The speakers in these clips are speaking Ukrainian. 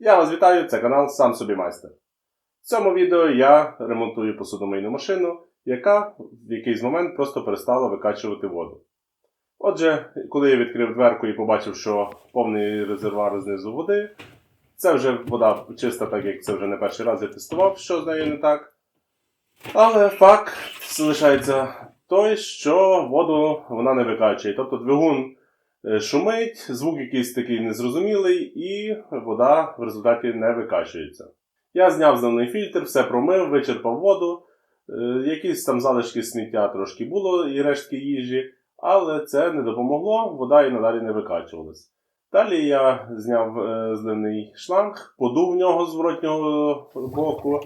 Я вас вітаю, це канал Сам собі майстер. В цьому відео я ремонтую посудомийну машину, яка в якийсь момент просто перестала викачувати воду. Отже, коли я відкрив дверку і побачив, що повний резервуар знизу води, це вже вода чиста, так як це вже не перший раз я тестував, що з нею не так. Але факт залишається той, що воду вона не викачує. Тобто двигун е, шумить, звук якийсь такий незрозумілий, і вода в результаті не викачується. Я зняв зелений фільтр, все промив, вичерпав воду. Е, Якісь там залишки сміття трошки було і рештки їжі, але це не допомогло, вода і надалі не викачувалась. Далі я зняв е, зливний шланг, подув в нього з зворотнього боку.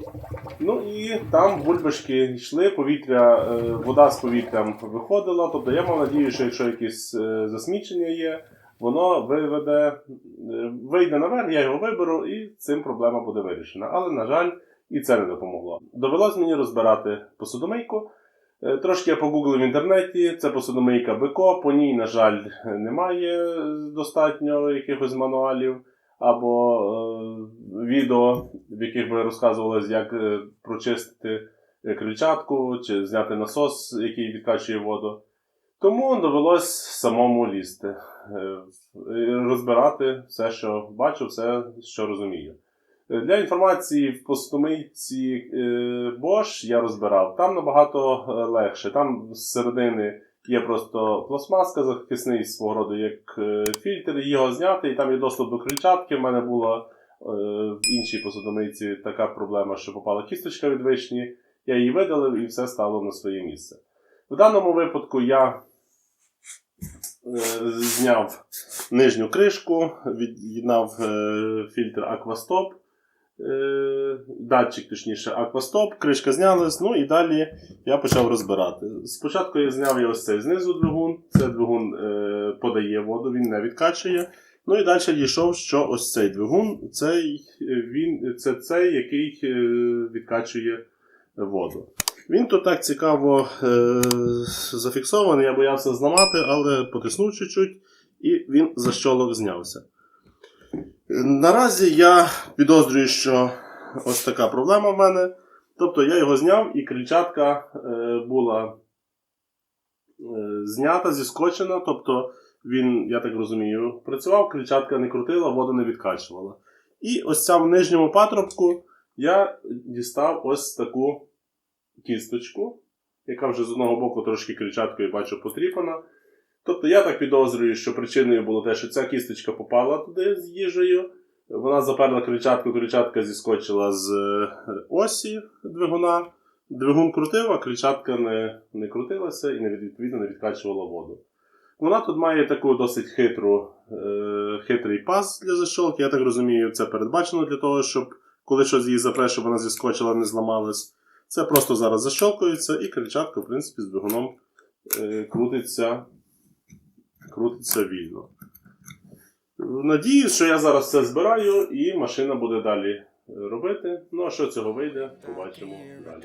Ну і там бульбашки йшли, повітря, е, вода з повітрям виходила. Тобто я мав надію, що якщо якесь е, засмічення є, воно виведе, вийде наверх, я його виберу, і цим проблема буде вирішена. Але, на жаль, і це не допомогло. Довелось мені розбирати посудомийку. Е, Трошки я погуглив в інтернеті, це посудомийка Беко, по ній, на жаль, немає достатньо якихось мануалів або е, відео, в яких би розказувалось, як е, прочистити е, крильчатку чи зняти насос, який відкачує воду. Тому довелось самому лізти, розбирати все, що бачу, все, що розумію. Е, Для інформації в посудомийці е, Bosch я розбирав. Там набагато е, легше. Там з середини є просто пластмаска захисний свого роду як фільтр, його зняти, і там є доступ до крильчатки. У мене була в іншій посудомийці така проблема, що попала кісточка від вишні. Я її видалив і все стало на своє місце. В даному випадку я зняв нижню кришку, від'єднав фільтр е, датчик, точніше, Aquastop, кришка знялась, ну і далі я почав розбирати. Спочатку я зняв я ось цей знизу двигун, це двигун е, подає воду, він не відкачує. Ну і далі дійшов, що ось цей двигун, цей, е, він, це цей, який е, відкачує воду. Він тут так цікаво е, зафіксований, я боявся зламати, але потиснув чуть-чуть і він защолок знявся. Наразі я підозрюю, що ось така проблема в мене. Тобто я його зняв і крильчатка е, була е, знята, зіскочена. Тобто він, я так розумію, працював, крильчатка не крутила, воду не відкачувала. І ось ця в нижньому патрубку я дістав ось таку кісточку, яка вже з одного боку трошки крильчаткою бачу потріпана. Тобто я так підозрюю, що причиною було те, що ця кісточка попала туди з їжею. Вона заперла крильчатку, крильчатка зіскочила з е, осі двигуна. Двигун крутив, а крильчатка не, не крутилася і не відповідно не відкачувала воду. Вона тут має таку досить хитру, е, хитрий паз для защолки. Я так розумію, це передбачено для того, щоб коли щось її запре, щоб вона зіскочила, не зламалась. Це просто зараз защолкується, і крильчатка, в принципі, з двигуном е, крутиться, крутиться вільно. Надіюсь, що я зараз все збираю і машина буде далі е, робити. Ну а що цього вийде, побачимо далі.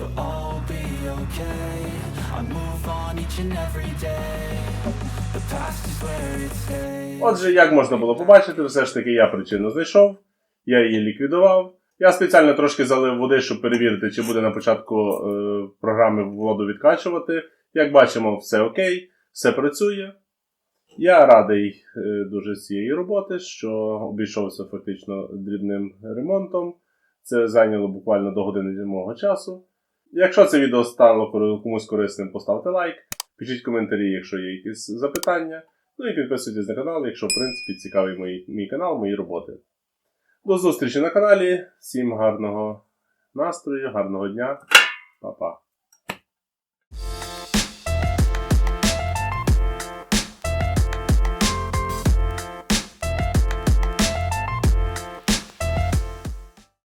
But all be okay. I move on each and every day. The past is where it stays. Отже, як можна було побачити, все ж таки я причину знайшов, я її ліквідував. Я спеціально трошки залив води, щоб перевірити, чи буде на початку е, програми воду відкачувати. Як бачимо, все окей, все працює. Я радий е, дуже цієї роботи, що обійшовся фактично дрібним ремонтом. Це зайняло буквально до години мого часу. Якщо це відео стало комусь корисним, поставте лайк, пишіть коментарі, якщо є якісь запитання. Ну і підписуйтесь на канал, якщо, в принципі, цікавий мій, мій канал, мої роботи. До зустрічі на каналі. Всім гарного настрою, гарного дня. Па-па.